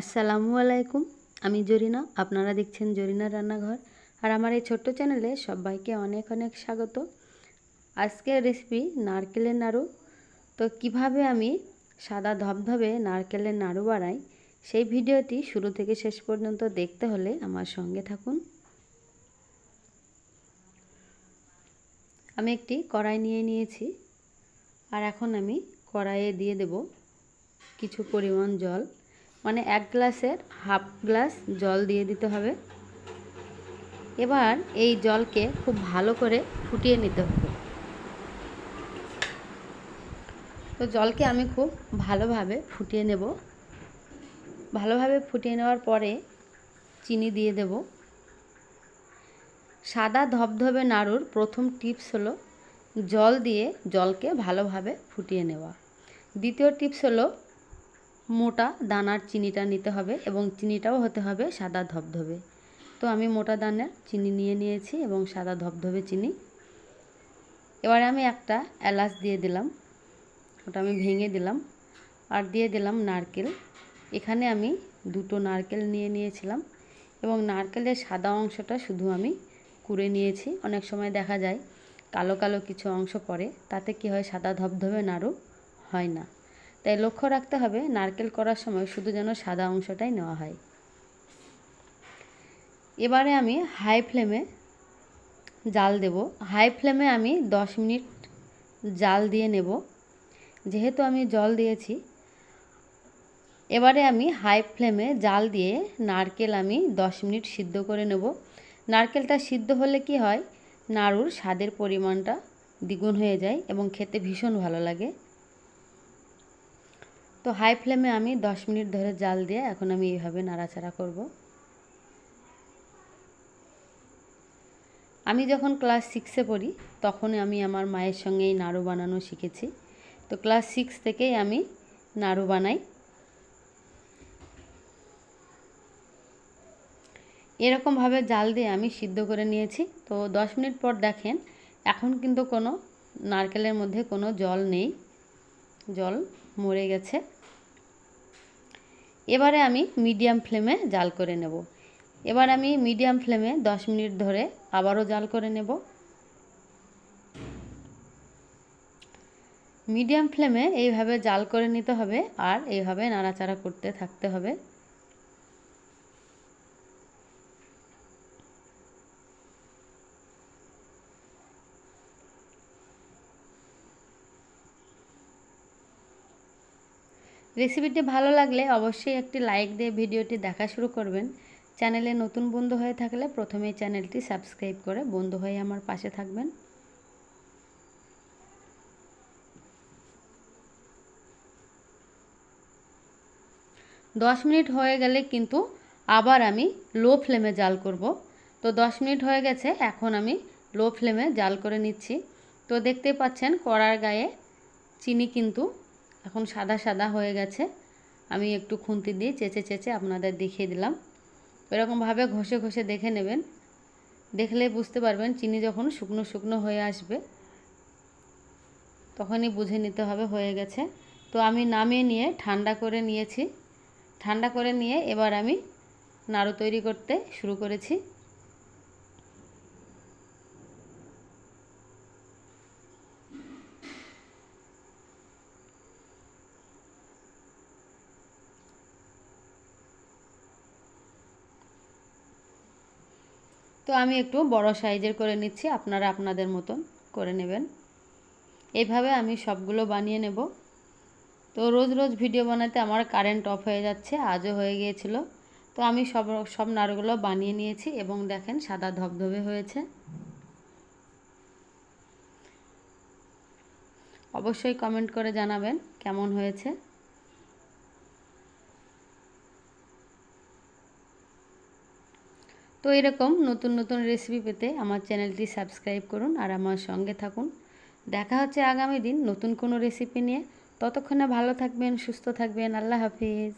আসসালামু আলাইকুম, আমি জরিনা, আপনারা দেখছেন জরিনা রান্নাঘর। আর আমার এই ছোট্ট চ্যানেলে সবাইকে অনেক অনেক স্বাগত। আজকের রেসিপি নারকেলের নাড়ু। তো কীভাবে আমি সাদা ধবধবে নারকেলের নাড়ু বানাই, সেই ভিডিওটি শুরু থেকে শেষ পর্যন্ত দেখতে হলে আমার সঙ্গে থাকুন। আমি একটি কড়াই নিয়ে নিয়েছি। আর এখন আমি কড়াইয়ে দিয়ে দেব কিছু পরিমাণ জল। মানে এক গ্লাসের হাফ গ্লাস জল দিয়ে দিতে হবে। এবার এই জলকে খুব ভালো করে ফুটিয়ে নিতে হবে। তো জলকে আমি খুব ভালোভাবে ফুটিয়ে নেব। ভালোভাবে ফুটিয়ে নেওয়ার পরে চিনি দিয়ে দেব। সাদা ধবধবে নাড়ুর প্রথম টিপস হলো জল দিয়ে জলকে ভালোভাবে ফুটিয়ে নেওয়া। দ্বিতীয় টিপস হলো মোটা দানার চিনিটা নিতে হবে এবং চিনিটাও হতে হবে সাদা ধবধবে। তো আমি মোটা দানার চিনি নিয়ে নিয়েছি এবং সাদা ধবধবে চিনি। এবারে আমি একটা এলাচ দিয়ে দিলাম। ওটা আমি ভেঙে দিলাম আর দিয়ে দিলাম নারকেল। এখানে আমি দুটো নারকেল নিয়ে নিয়েছিলাম এবং নারকেলের সাদা অংশটা শুধু আমি কুড়ে নিয়েছি। অনেক সময় দেখা যায় কালো কালো কিছু অংশ পড়ে, তাতে কি হয় সাদা ধবধবে নাড়ু হয় না। তাই লক্ষ্য রাখতে হবে, নারকেল করার সময় শুধু যেন সাদা অংশটাই নেওয়া হয়। এবারে আমি হাই ফ্লেমে জাল দেব। হাই ফ্লেমে আমি 10 মিনিট জাল দিয়ে নেব। যেহেতু আমি জল দিয়েছি, এবারে আমি হাই ফ্লেমে জাল দিয়ে নারকেল আমি 10 মিনিট সিদ্ধ করে নেব। নারকেলটা সিদ্ধ হলে কি হয়, নাড়ুর স্বাদের পরিমাণটা দ্বিগুণ হয়ে যায় এবং খেতে ভীষণ ভালো লাগে। তো হাই ফ্লেমে আমি 10 মিনিট ধরে জাল দিয়ে এখন আমি এইভাবে নাড়াচাড়া করব। আমি যখন ক্লাস সিক্সে পড়ি তখন আমি আমার মায়ের সঙ্গে এই নাড়ু বানানো শিখেছি। তো ক্লাস সিক্স থেকেই আমি নাড়ু বানাই। এরকমভাবে জাল দিয়ে আমি সিদ্ধ করে নিয়েছি। তো দশ মিনিট পর দেখেন, এখন কিন্তু কোনো নারকেলের মধ্যে কোনো জল নেই। জল মরে গেছে। এবারে আমি মিডিয়াম ফ্লেমে জাল করে নেব। এবার আমি মিডিয়াম ফ্লেমে 10 মিনিট ধরে আবারও জাল করে নেব। মিডিয়াম ফ্লেমে এইভাবে জাল করে নিতে হবে আর এইভাবে নাড়াচাড়া করতে থাকতে হবে। রেসিপিটি ভালো লাগলে অবশ্যই একটি লাইক দিয়ে ভিডিওটি দেখা শুরু করবেন। চ্যানেলে নতুন বন্ধু হয়ে থাকলে প্রথমেই চ্যানেলটি সাবস্ক্রাইব করে বন্ধু হয়ে আমার পাশে থাকবেন। দশ মিনিট হয়ে গেলে কিন্তু আবার আমি লো ফ্লেমে জাল করব। তো দশ মিনিট হয়ে গেছে, এখন আমি লো ফ্লেমে জাল করে নিচ্ছি। তো দেখতে পাচ্ছেন কড়ার গায়ে চিনি কিন্তু এখন সাদা সাদা হয়ে গেছে। আমি একটু খুন্তি দিয়ে চেঁচে চেঁচে আপনাদের দেখিয়ে দিলাম। এরকমভাবে ঘষে ঘষে দেখে নেবেন। দেখলে বুঝতে পারবেন চিনি যখন শুকনো শুকনো হয়ে আসবে, তখনই বুঝে নিতে হবে হয়ে গেছে। তো আমি নামিয়ে নিয়ে ঠান্ডা করে নিয়েছি। ঠান্ডা করে নিয়ে এবার আমি নাড়ু তৈরি করতে শুরু করেছি। তো আমি একটু বড় সাইজের করে নিচ্ছি, আপনারা আপনাদের মতন করে নেবেন। এইভাবে আমি সবগুলো বানিয়ে নেব। তো রোজ রোজ ভিডিও বানাতে আমার কারেন্ট অফ হয়ে যাচ্ছে, আজও হয়ে গিয়েছিল। তো আমি সব সব নাড়ুগুলো বানিয়ে নিয়েছি এবং দেখেন সাদা ধবধবে হয়েছে। অবশ্যই কমেন্ট করে জানাবেন কেমন হয়েছে। তো এরকম নতুন নতুন রেসিপি পেতে আমার চ্যানেলটি সাবস্ক্রাইব করুন আর আমার সঙ্গে থাকুন। দেখা হচ্ছে আগামী দিন নতুন কোনো রেসিপি নিয়ে। ততক্ষণে ভালো থাকবেন, সুস্থ থাকবেন। আল্লাহ হাফিজ।